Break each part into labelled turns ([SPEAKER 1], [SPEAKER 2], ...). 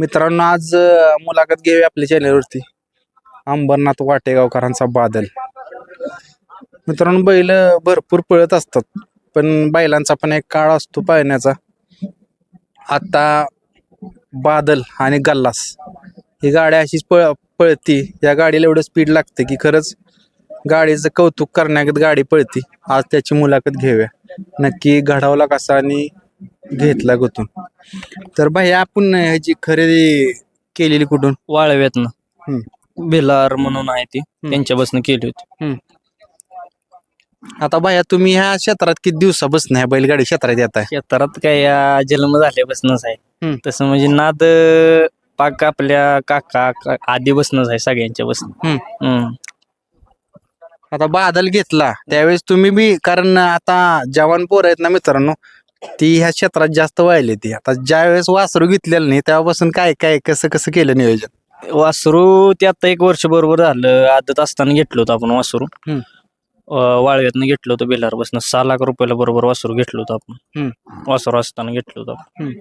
[SPEAKER 1] मित्रांनो आज अ, मुलाखत घेऊया आपल्या चॅनलवरती अंबरनाथ वाटेगावकरांचा बादल. मित्रांनो बैल भरपूर पळत असतात पण बैलांचा पण एक काळ असतो पाळण्याचा. आता बादल आणि गल्लास ही गाडी अशीच पळ पळती. या गाडीला एवढं स्पीड लागते की खरंच गाडीचं कौतुक करण्यागत गाडी पळती. आज त्याची मुलाखत घेऊया. नक्की घडवला कसा आणि घेतला कुठून तर भाई आपण ह्याची खरेदी केलेली कुठून?
[SPEAKER 2] वाळव्यातनं. भिलार म्हणून आहे ती. त्यांच्यापासून केली होती.
[SPEAKER 1] आता भाया तुम्ही ह्या क्षेत्रात किती दिवसापासून ह्या बैलगाडी क्षेत्रात येत आहे?
[SPEAKER 2] शेतारात काय या जन्म झाल्यापासूनच आहे. तसं म्हणजे नाद पाक आपल्या काका का- आधीपासूनच आहे सगळ्यांच्या
[SPEAKER 1] हम्म. आता बादल घेतला त्यावेळेस तुम्ही बी कारण आता जवान पोर आहेत ना मित्रांनो ती ह्या क्षेत्रात जास्त वाहिले ती. आता ज्या वेळेस वासरू घेतलेलं नाही तेव्हापासून काय काय कसं कसं केलं नियोजन?
[SPEAKER 2] वासरू ते आता एक वर्ष बरोबर झालं. आदत असताना घेतलं होतं आपण वासरू.
[SPEAKER 1] हम्म.
[SPEAKER 2] अं, वाळव्यातनं घेतलं होतं बेलारपासून सहा लाख रुपयाला बरोबर वासरू घेतलं होतं आपण. वासरू असताना घेतलं होतं आपण.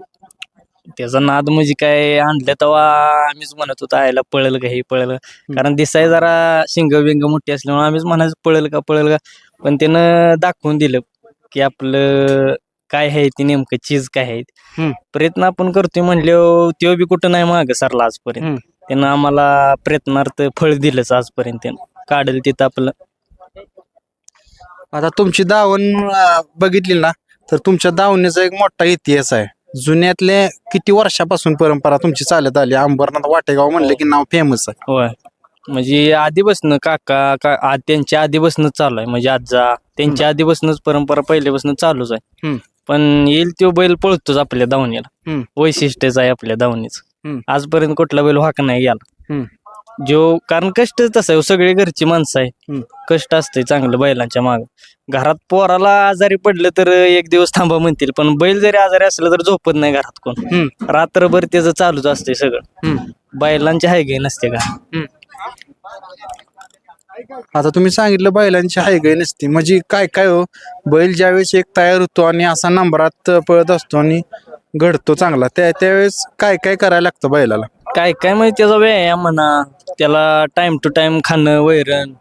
[SPEAKER 2] त्याचा नाद म्हणजे काय आणलं तेव्हा आम्हीच म्हणत होतो आयला पळेल का हे पळेल? का कारण दिसाय जरा शिंग बिंग मोठी असल्यामुळे आम्हीच म्हणायचं पळेल का पळेल का? पण त्यानं दाखवून दिलं की आपलं काय आहे ते नेमकं चीज काय आहे.
[SPEAKER 1] हम्म.
[SPEAKER 2] प्रयत्न आपण करतोय म्हणले तो बी कुठं नाही माग सरला आजपर्यंत. त्यानं आम्हाला प्रयत्नार्थ फळ दिलंच आजपर्यंत त्यानं. काढेल तिथं आपलं.
[SPEAKER 1] आता तुमची दावण अं, बघितली ना? तर तुमच्या दावणीचा एक मोठा इतिहास आहे. जुन्यातले किती वर्षापासून परंपरा तुमची चालत आली? अंबरनाथ वाटेगाव म्हणलं की नाव फेमस आहे.
[SPEAKER 2] होय. म्हणजे आधीपासून काका का आ- त्यांच्या आधीपासूनच चालू आहे. म्हणजे आजा त्यांच्या आधीपासूनच परंपरा पहिल्यापासून चालूच आहे.
[SPEAKER 1] हम्म.
[SPEAKER 2] पण येईल तो बैल पळतोच आपल्या दावणीला
[SPEAKER 1] हम्म.
[SPEAKER 2] वैशिष्ट्यच आहे आपल्या दावणीच
[SPEAKER 1] हम्म.
[SPEAKER 2] आजपर्यंत कुठला बैल वाक नाही
[SPEAKER 1] हम्म.
[SPEAKER 2] गेला जो कारण कष्ट तसं आहे सगळे घरची माणसं आहे
[SPEAKER 1] हम्म.
[SPEAKER 2] कष्ट असते चांगलं बैलांच्या माग घरात पोराला आजारी पडलं तर एक दिवस थांबा म्हणतील पण बैल जरी आजारी असलं तर झोपत नाही घरात कोण
[SPEAKER 1] हम्म.
[SPEAKER 2] रात्रभर त्याचं चालूच असते सगळं
[SPEAKER 1] हम्म.
[SPEAKER 2] बैलांची हाय गे नसते का
[SPEAKER 1] आता तुम्ही सांगितलं बैलांची हाय गाय नसते म्हणजे काय काय हो बैल ज्यावेळेस एक तयार होतो आणि असा नंबरात पळत असतो आणि घडतो चांगला त्या त्यावेळेस काय काय करायला लागतं बैलाला
[SPEAKER 2] काय काय माहिती त्याचा व्यायाम म्हणा त्याला टाइम टू टाइम खाणं वैरण.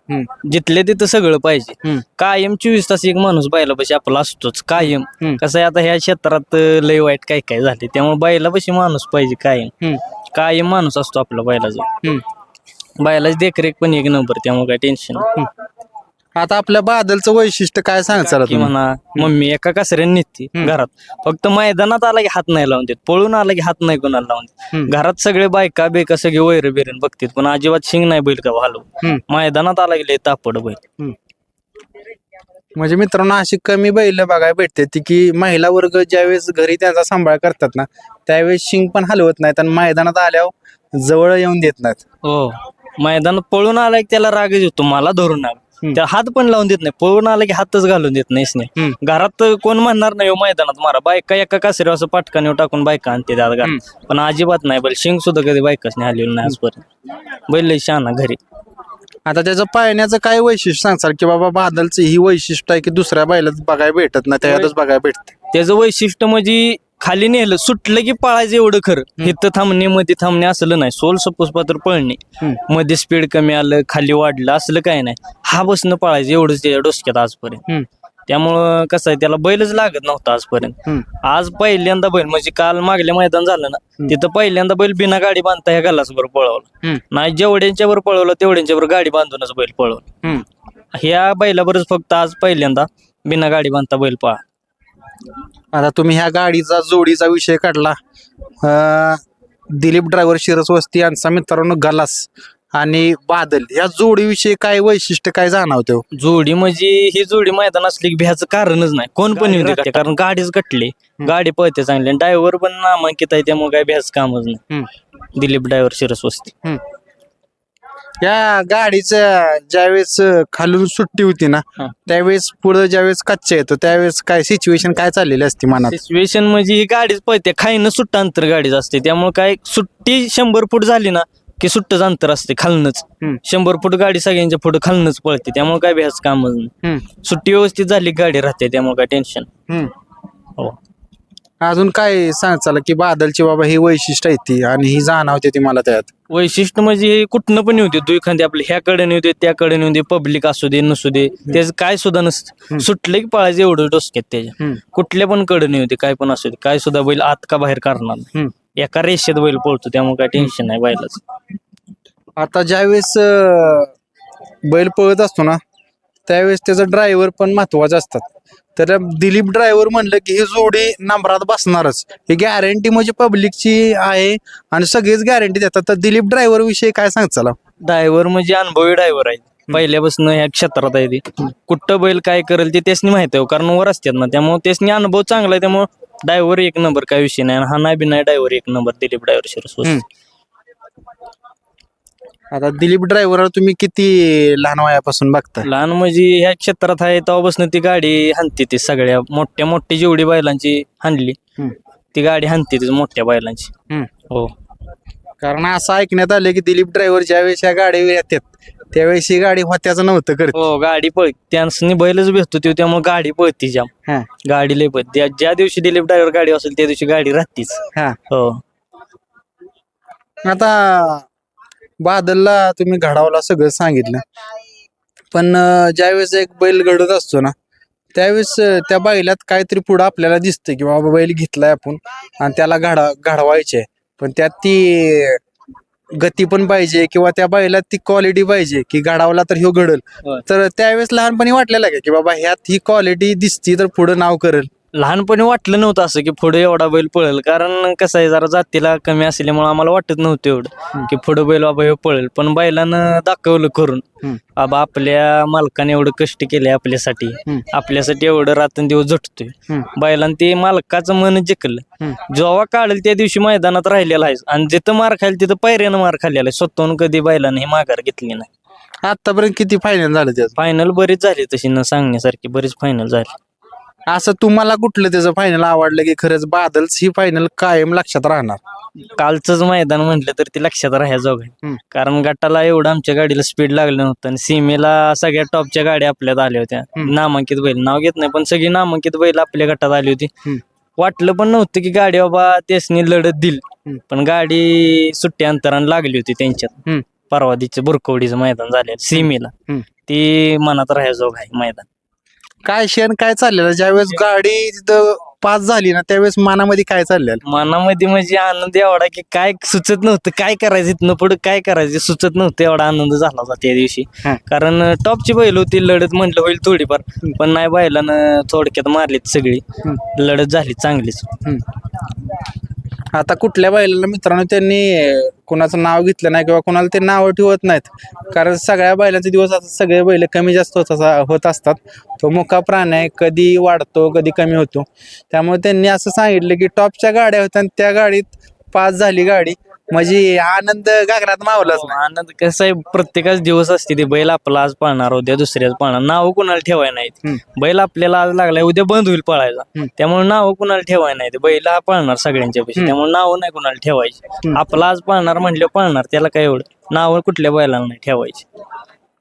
[SPEAKER 2] जिथले तिथं सगळं पाहिजे. कायम चोवीस तास एक माणूस बैलापाशी आपला असतोच कायम. कसं आहे आता ह्या क्षेत्रात लय वाईट काय काय झाले त्यामुळे बैलापाशी माणूस पाहिजे कायम. कायम माणूस असतो आपला बैलाचा बैलाची देखरेख पण एक नंबर त्यामुळे काय टेन्शन
[SPEAKER 1] आता आपल्या बादलचं वैशिष्ट्य काय सांगचाल
[SPEAKER 2] की म्हणा मम्मी एका कासऱ्याने
[SPEAKER 1] हम्म.
[SPEAKER 2] घरात. फक्त मैदानात आला की हात नाही लावून देत पळून आला की हात नाही कोणाला लावून देत.
[SPEAKER 1] हम्म.
[SPEAKER 2] घरात सगळे बायका बेका सगळे वैर बिरण बघतात पण अजिबात शिंग नाही बैल का
[SPEAKER 1] हम्म.
[SPEAKER 2] मैदानात आला लय तापड बैल.
[SPEAKER 1] म्हणजे मित्रांनो अशी कमी बैल बघायला भेटते ती की महिला वर्ग ज्यावेळेस घरी त्यांचा सांभाळ करतात ना त्यावेळेस शिंग पण हलवत नाहीत आणि मैदानात आल्यावर जवळ येऊन देत नाहीत.
[SPEAKER 2] हो. मैदानात पळून आला की त्याला रागच येतो मला धरून आला. त्या हात पण लावून देत नाही पळून आला की हातच घालून देत नाही.
[SPEAKER 1] हम्म.
[SPEAKER 2] घरात कोण म्हणणार नाही हो मैदानात मारा बायका एका कासऱ्यावर असं पटकाने टाकून बायका आणते घरात. पण अजिबात नाही बैल शिंग सुद्धा कधी बायकाच नाही आलेली नाही आजपर्यंत. बैल शहाणा घरी.
[SPEAKER 1] आता त्याचं पाळण्याचं काय वैशिष्ट्य सांगचाल की बाबा बादलचं ही वैशिष्ट्य आहे की दुसऱ्या बैलात बघायला भेटत ना त्यातच बघायला भेटते.
[SPEAKER 2] त्याचं वैशिष्ट्य म्हणजे खाली नेलं सुटलं की पळायचं एवढं खरं. इथं थांबणे मध्ये थांबणे असलं नाही. सोल सपोज पात्र पळणे. मध्ये स्पीड कमी आलं खाली वाढलं असलं काय नाही. हा बसणं पळायचं एवढंच त्या डोसक्यात आजपर्यंत. त्यामुळं कसं आहे त्याला बैलच लागत नव्हता आजपर्यंत. आज पहिल्यांदा बैल म्हणजे काल मागल्या मैदान झालं ना तिथं पहिल्यांदा बैल बिना गाडी बांधता ह्या गल्लास बरोबर पळवलं. नाही जेवढ्यांच्या बरोबर पळवलं तेवढ्यांच्या बरोबर गाडी बांधूनच बैल पळवलं. ह्या बैलाबरोबर फक्त आज पहिल्यांदा बिना गाडी बांधता बैल पळा
[SPEAKER 1] आता तुम्ही ह्या गाडीचा जोडीचा विषय काढला. अं, दिलीप ड्रायव्हर शिरस वस्ती यांचा मित्रांनो गलास आणि बादल. या जोडीविषयी काय वैशिष्ट्य काय जाणवते हो?
[SPEAKER 2] जोडी म्हणजे ही जोडी मैदान असली की भ्याचं कारणच नाही. कोण पण येऊ दे कारण गाडीच कटली. गाडी पळते चांगली. ड्रायव्हर पण नामांकित आहे त्यामुळे काय भ्याच कामच नाही. दिलीप ड्रायव्हर शिरस वस्ती.
[SPEAKER 1] या गाडीचं ज्यावेळेस खालून सुट्टी होती ना
[SPEAKER 2] हा.
[SPEAKER 1] त्यावेळेस पुढे ज्यावेळेस कच्चे येतो त्यावेळेस काय सिच्युएशन काय चाललेली असते मनात
[SPEAKER 2] सिच्युएशन म्हणजे ही गाडीच पळते खाईनं सुट्ट अंतर गाडीच असते त्यामुळे काय सुट्टी शंभर फूट झाली ना की सुट्टच अंतर असते खालनच
[SPEAKER 1] हम्म.
[SPEAKER 2] शंभर फूट गाडी सगळ्यांच्या पुढे खालनच पळते त्यामुळे काय कामच नाही
[SPEAKER 1] हम्म.
[SPEAKER 2] सुट्टी व्यवस्थित झाली की गाडी राहते त्यामुळे काय टेन्शन
[SPEAKER 1] हम्म.
[SPEAKER 2] हो
[SPEAKER 1] अजून काय सांग चला की बादलची बाबा ही वैशिष्ट्य आहे ती आणि ही जाणवते ती मला त्यात.
[SPEAKER 2] वैशिष्ट्य म्हणजे हे कुठनं पण येऊ दे तू एखादी आपल्या ह्याकडे नेऊ दे त्याकडे नेऊ दे पब्लिक असू दे नसू दे त्याचं काय सुद्धा नसतं सुटले की पळायचं एवढं डोसक्यात त्याच्या. कुठल्या पण कडे नेऊ दे काय पण असू दे काय सुद्धा बैल आत का बाहेर करणार. एका रेषेत बैल पळतो त्यामुळे काय टेन्शन नाही बैलाच.
[SPEAKER 1] आता ज्यावेळेस बैल पळत असतो ना त्यावेळेस त्याचा ड्रायव्हर पण महत्त्वाचे असतात. तर दिलीप ड्रायव्हर म्हणलं की ही जोडी नंबरात बसणारच. ही गॅरंटी म्हणजे पब्लिकची आहे आणि सगळेच गॅरंटी देतात. तर दिलीप ड्रायव्हर विषयी काय सांग चला?
[SPEAKER 2] ड्रायव्हर म्हणजे अनुभवी ड्रायव्हर आहे पहिल्यापासून ह्या क्षेत्रात आहे ते. कुठं बैल काय करेल ते त्यासनी माहिती आहे हो, कारण वर असतात ना. त्यामुळे त्यासनी अनुभव चांगला आहे. त्यामुळे ड्रायव्हर एक नंबर काय विषय नाही आणि हा नाही बी नाही ड्रायव्हर एक नंबर दिलीप ड्रायव्हर
[SPEAKER 1] हम्म. आता दिलीप ड्रायव्हर तुम्ही किती लहान वयापासून बघताय?
[SPEAKER 2] लहान म्हणजे ह्या क्षेत्रात आहे तेव्हापासून ती गाडी हाणते ती सगळ्या मोठ्या मोठी जेवढी बैलांची हाणली
[SPEAKER 1] हम्म.
[SPEAKER 2] ती गाडी हाणते ती मोठ्या बैलांची.
[SPEAKER 1] हम्म.
[SPEAKER 2] हो.
[SPEAKER 1] कारण असं ऐकण्यात आलं की दिलीप ड्रायव्हर ज्यावेळेस या गाडीवर येतात त्यावेळेस ही गाडी होत्याचं नव्हतं करत.
[SPEAKER 2] हो गाडी पळ त्यांनी बैलच भेटतो ते त्यामुळे गाडी पळती जाम.
[SPEAKER 1] हा.
[SPEAKER 2] गाडी लय पळते. ज्या- ज्या दिवशी दिलीप ड्रायव्हर गाडी असेल त्या दिवशी गाडी राहतीच.
[SPEAKER 1] हा.
[SPEAKER 2] हो.
[SPEAKER 1] आता बादलला तुम्ही घडावला सगळं सांगितलं. पण ज्यावेळेस एक बैल घडत असतो ना त्यावेळेस त्या बैलात काहीतरी पुढं आपल्याला दिसतं की बाबा बैल घेतलाय आपण आणि त्याला घडा घडवायचे पण त्यात ती गती पण पाहिजे किंवा त्या बैलात ती क्वालिटी पाहिजे की घडावला तर ह्यो घडल. तर त्यावेळेस लहानपणी वाटलेलं की बाबा ह्यात ही क्वालिटी दिसती तर पुढं नाव करेल.
[SPEAKER 2] लहानपणी वाटलं नव्हतं असं की पुढे एवढा बैल पळेल. कारण कसं आहे जरा जातीला कमी असल्यामुळे आम्हाला वाटत नव्हतं एवढं की पुढे बैल बाबा हे पळेल. पण बैलानं दाखवलं करून. बाबा आपल्या मालकाने एवढं कष्ट केले आपल्यासाठी. आपल्यासाठी एवढं रात्रंदिवस झटतोय. बैलानं ते मालकाचं मन जिंकलं. जेव्हा काढेल त्या दिवशी मैदानात राहिलेला आहे आणि जिथं मार खाईल तिथं पायऱ्यानं मार खाल्लेला आहे स्वतःहून कधी बैलानं हे माघार घेतली नाही.
[SPEAKER 1] आतापर्यंत किती फायनल झालं
[SPEAKER 2] फायनल बरीच झाली तशी न सांगण्यासारखी. बरीच फायनल झाली.
[SPEAKER 1] असं तुम्हाला कुठलं त्याचं फायनल आवडलं की खरंच बादल्स ही फायनल कायम लक्षात राहणार
[SPEAKER 2] कालचंच मैदान म्हटलं तर ते लक्षात राहायचं आहे
[SPEAKER 1] हम्म.
[SPEAKER 2] कारण गटाला एवढं आमच्या गाडीला स्पीड लागलं नव्हतं आणि सीमेला सगळ्या टॉपच्या गाड्या आपल्यात आल्या होत्या
[SPEAKER 1] हम्म.
[SPEAKER 2] नामांकित बैल नाव घेत नाही पण सगळी नामांकित बैल आपल्या गटात आली होती
[SPEAKER 1] हम्म.
[SPEAKER 2] वाटलं पण नव्हतं की गाडी बाबा त्यासनी लढत दिल
[SPEAKER 1] हम्म.
[SPEAKER 2] पण गाडी सुट्ट्या अंतरानं लागली होती त्यांच्यात
[SPEAKER 1] हम्म.
[SPEAKER 2] परवा बुरकवडीचं मैदान झालेलं सीमेला
[SPEAKER 1] हम्म.
[SPEAKER 2] ती मनात राहायचो आहे मैदान
[SPEAKER 1] काय शेण काय चाललेलं? ज्यावेळेस गाडी तिथं पास झाली ना त्यावेळेस मनामध्ये काय चाललेलं?
[SPEAKER 2] मनामध्ये म्हणजे आनंद एवढा की काय सुचत नव्हतं काय करायचं इथनं पुढे काय करायचं सुचत नव्हतं एवढा आनंद झाला होता त्या दिवशी.
[SPEAKER 1] हा.
[SPEAKER 2] कारण टॉपची बैल होती लढत म्हटलं होईल थोडीफार पण नाही बैलानं थोडक्यात मारलीत सगळी. लढत झाली चांगलीच.
[SPEAKER 1] आता कुठल्या बैलाला मित्रांनो त्यांनी कुणाचं कोणाचं नाव घेतलं नाही किंवा कोणाला ते नाव ठेवत नाहीत. कारण सगळ्या बैलांचे दिवस आता सगळे बैल कमी जास्त होत असा- होत असतात. तो मुका प्राण आहे कधी वाढतो कधी कमी होतो. त्यामुळे त्यांनी असं सांगितलं की टॉपच्या गाड्या होत्या आणि त्या गाडीत पास झाली गाडी. म्हणजे आनंद गागरात मावलाच नाही.
[SPEAKER 2] आनंद कसं आहे प्रत्येकाच दिवस असते ते. बैल आपला आज पाळणार उद्या दुसऱ्याच पाळणार. नाव कुणाला ठेवाय नाहीत.
[SPEAKER 1] हम्म.
[SPEAKER 2] बैल आपल्याला आज लागलाय उद्या बंद होईल पळायला.
[SPEAKER 1] हम्म.
[SPEAKER 2] त्यामुळे नाव कुणाला ठेवाय नाही बैल हा पळणार सगळ्यांच्या पैसे त्यामुळे नाव नाही कुणाला ठेवायची. आपला आज पळणार म्हणलं पळणार. त्याला काय एवढं? नाव कुठल्या बैलाला नाही ठेवायची.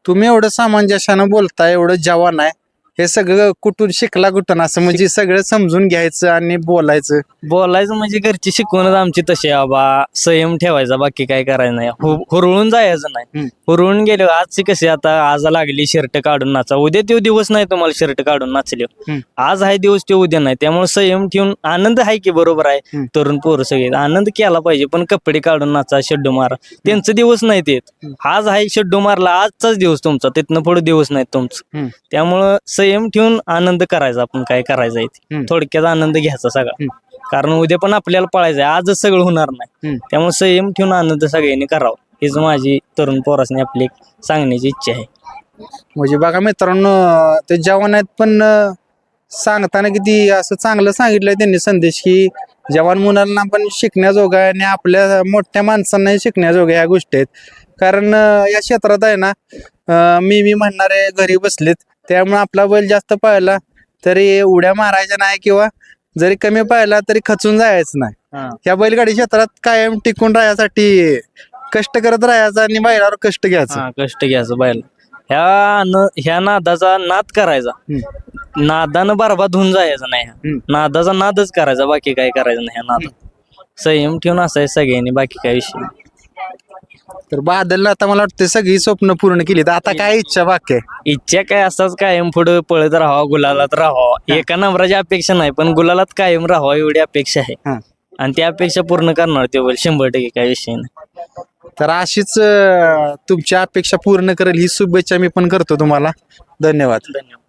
[SPEAKER 1] तुम्ही एवढं सामंजस्यानं बोलताय एवढं जवान आहे. हे सगळं कुठून शिकला कुठून? असं म्हणजे सगळं समजून घ्यायचं आणि बोलायचं.
[SPEAKER 2] बोलायचं म्हणजे घरची शिकवणच आमची तशी आहे बाबा संयम ठेवायचा बाकी काय करायचं नाही. हु- हुरळून जायचं नाही. हुरळून गेले आजची कशी आता आज लागली शर्ट काढून नाचा. उद्या तो दिवस नाही तुम्हाला शर्ट काढून नाचले.
[SPEAKER 1] हम्म.
[SPEAKER 2] आज आहे दिवस ते उद्या नाही. त्यामुळे संयम ठेवून आनंद आहे की बरोबर आहे. तरुण पोरं सगळे. आनंद केला पाहिजे पण कपडे काढून नाचा शेड्डू मारा. त्यांचं दिवस नाही ते. आज आहे शेड्डू मारला आजचाच दिवस तुमचा. तिथनं पुढे दिवस नाही तुमचं.
[SPEAKER 1] हम्म.
[SPEAKER 2] त्यामुळं संयम ठेवून आनंद करायचा आपण काय करायचं.
[SPEAKER 1] हम्म.
[SPEAKER 2] थोडक्यात आनंद घ्यायचा सगळा. कारण उद्या पण आपल्याला पळायचं आहे. आजच सगळं होणार नाही. त्यामुळे संयम ठेवून आनंद सगळ्यांनी करावा. हीच माझी तरुण पोरासनी आपली एक सांगण्याची इच्छा आहे.
[SPEAKER 1] म्हणजे बघा मित्रांनो ते जवान आहेत पण सांगताना किती असं चांगलं सांगितलंय त्यांनी संदेश की जवान मुलांना पण शिकण्याजोगा आहे आणि आपल्या मोठ्या माणसांनाही शिकण्याजोगा ह्या गोष्टी आहेत. कारण या क्षेत्रात आहे ना मी मी म्हणणारे घरी बसलेत त्यामुळे आपला बैल जास्त पाहिला तरी उड्या मारायच्या नाही किंवा जरी कमी पाहिला तरी खचून जायचं नाही. या बैलगाडी क्षेत्रात कायम टिकून राहण्यासाठी कष्ट करत राहायचं आणि बैलावर कष्ट घ्यायचं.
[SPEAKER 2] कष्ट घ्यायचं बायला ह्या न ह्या नादाचा नाद करायचा. नादानं बरबाद होऊन जायचं नाही. नादाचा नादच करायचा बाकी काय करायचं नाही ह्या नादात. संयम ठेवून असायचं सगळ्यांनी बाकी काय विषय.
[SPEAKER 1] तर बादलला आता मला वाटतं सगळी स्वप्न पूर्ण केली. तर आता काय इच्छा बाकी आहे?
[SPEAKER 2] इच्छा काय असाच कायम पुढे पळत राहावा गुलालात राहावा. एका नंबराची अपेक्षा नाही पण गुलालात कायम राहावा एवढी अपेक्षा आहे.
[SPEAKER 1] हा.
[SPEAKER 2] आणि त्या अपेक्षा पूर्ण करणार ते बोल शंभर टक्के काय विषय नाही.
[SPEAKER 1] तर अशीच अं, तुमची अपेक्षा पूर्ण करेल ही शुभेच्छा मी पण करतो तुम्हाला. धन्यवाद.
[SPEAKER 2] धन्यवाद.